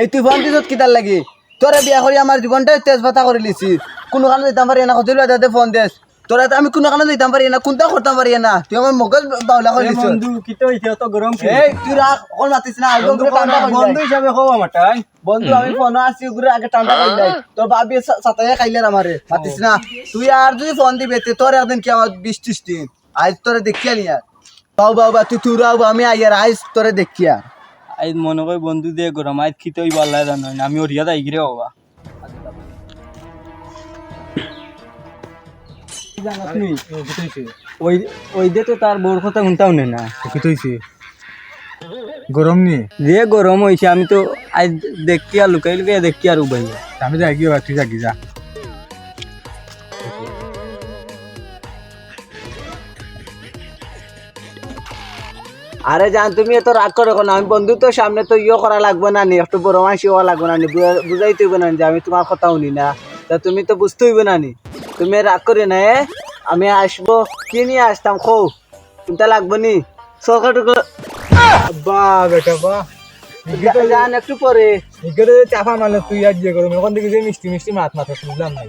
এই তুই ফোন দিছত কিতার লাগি? তোরা বিয়া কৰি আমার জীবনটা তেজ পাতা করে লিছি। কোনো কারণে দিতাম পারি না কত দাদা ফোন দেস তোরা আমি কোনো কারণে দিতাম পারি না কোনটা করতাম পারি না। তুই আমার মগজ বাউলা করে লিছ। বন্ধু কি তো হইছে তো গরম কি এই তুই রাখ মাতিস না আগে টান্ডা বন্ধু বন্ধু হিসাবে কও আমার তাই। বন্ধু আমি ফোন ঘুরে আগে টান্ডা কইলাই তোর বাবি সাতাইয়া খাইলে আমারে মাতিস না। তুই আর যদি ফোন দিবে তে তোর একদিন কি আমার বিশ ত্রিশ দিন? আজ তোরে দেখিয়া নি আর বাউ বাউ বা তুই তুই রাও আমি আইয়ার আজ তোরে দেখিয়া। আই মনে কই বন্ধু দিয়ে গরম আই কি তো ইবার লাই জানো না আমি ওরিয়া দাই গিরে বাবা ওই ওই দে তো তার বউর কথা শুনতাও নে গরম যে গরম হইছে আমি তো আজ দেখি আর লুকাই লুকাই দেখি আর উবাই। আমি যাই গিয়ে তুই যাগি যা। আরে জান তুমি এত রাগ করো না আমি বন্ধু তো সামনে তো ইয়ে করা লাগবে না নি একটু বড় মাসি হওয়া লাগবে না নি বুঝা- বুঝাইতে হইবে না যে আমি তোমার কথা শুনি না। তা তুমি তো বুঝতে হইবে না নি। তুমি রাগ করে না এ? আমি আসব কি নিয়ে আসতাম খো চিন্তা লাগবে নি? সরকার বা বেটা বা। জান একটু পরে। এখানে চাপা মারলে তুই আর যে গরম এখন থেকে যে মিষ্টি মিষ্টি মাছ মাথা বুঝলাম না।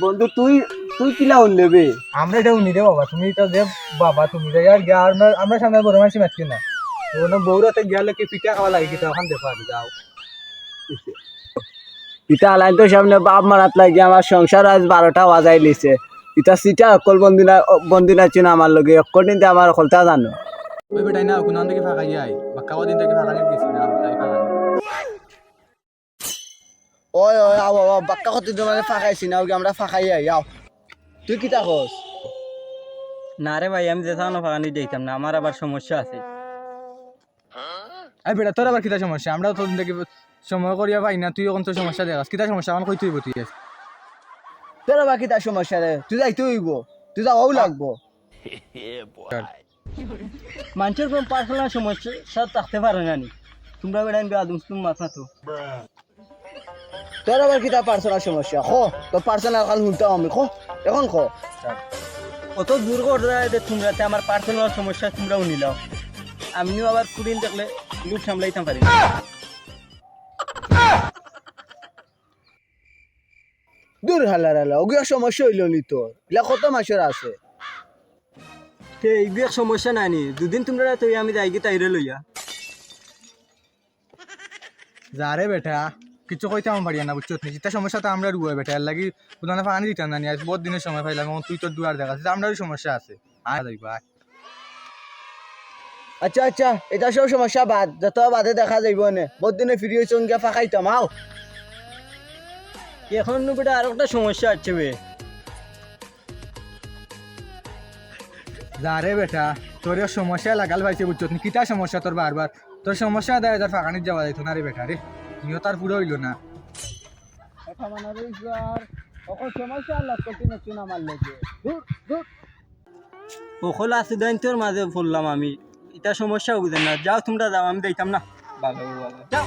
বন্ধু তুই তুই কিলা হন নেবে? আমরা এটা উনি বাবা তুমি তো যে বাবা তুমি যাই আর গিয়া আমরা আমরা সামনে বড় মাসি না। ওখানে বউরাতে গিয়ালে কি পিঠা খাওয়া লাগে কিন্তু ওখান দেখো আগে যাও। ইটা আলাইন তো সামনে বাপ মারাত লাগে আমার সংসার আজ বারোটা বাজাই লিছে। ইটা সিটা অকল বন্দিনা বন্দিনা চিনা আমার লগে অকল দিন আমার অকলটা জানো। ওই বেটাই না কোন থেকে ফাঁকা যাই বাক্কা দিন থেকে ফাঁকা নিয়ে গেছি? না তাই ফাঁকা ওই ওই আও আও বাক্কা কত মানে ফাঁকাইছি না ওকে আমরা ফাঁকাই আই আও। তুই কিতা কস না রে ভাই আমি যেতাম না ফাঁকানি দেখতাম না আমার আবার সমস্যা আছে। এই বেটা তোর আবার কিতা সমস্যা? আমরা তো থেকে সময় করিয়া পাই না তুই এখন তো সমস্যা দেখাস? কিতা সমস্যা? আমার কই তুই তুই তোর বা কিতা সমস্যা রে? তুই যাইতে হইব। তুই যাওয়াও লাগবো। মানুষের কোনো পার্সোনাল সমস্যা সব থাকতে পারে না নি। তোমরা বেড়াইন বেড়া তুমি মাথা তো। তোর আবার কিতা পার্সোনাল সমস্যা? খো তোর পার্সোনাল কাল শুনতাম আমি খো এখন খো। অত দূর করে তোমরা তে আমার পার্সোনাল সমস্যা তোমরাও নিলাও আমিও আবার কুড়িন দেখলে লুট সামলাইতাম পারি। দূর হালা হালা ওগুলো সমস্যা হইল নি তোর এগুলা কত মাসের আছে? তে এইগুলো সমস্যা নাই নি। দুদিন তোমরা তুই আমি যাই গিয়ে তাইরে লইয়া। যা রে বেটা। কিছু কইতে আমার পারি না বুঝছ? নিচিতা সমস্যা তো আমরা রুয়ে বেটা এর লাগি কোথাও পানি দিতাম না আজ বহুত দিনের সময় পাইলাম এখন তুই তোর দুয়ার দেখাস আমরাও সমস্যা আছে। আয় দেখবা আচ্ছা আচ্ছা এটা সব সমস্যা বাদ যত বাদে দেখা যাইব নে বহুত দিনে ফিরি হয়েছে গিয়া ফাঁকাইতাম আও। এখন বেটা আর একটা সমস্যা আছে বে। যা রে বেটা তোর সমস্যা লাগাল পাইছে বুঝছ? নি কিতা সমস্যা তোর বারবার তোর সমস্যা দেয় তার ফাঁকানির যাওয়া যাইতো না রে বেটা রে। তার পুরো হইল না। সমস্যা আল্লাহ কঠিন চুন দূর দূর ওখল দেন তোর মাঝে পড়লাম আমি। এটা সমস্যা বুঝেন না। যাও তোমরা যাও আমি দেখতাম না। ভালো ভালো। যাও।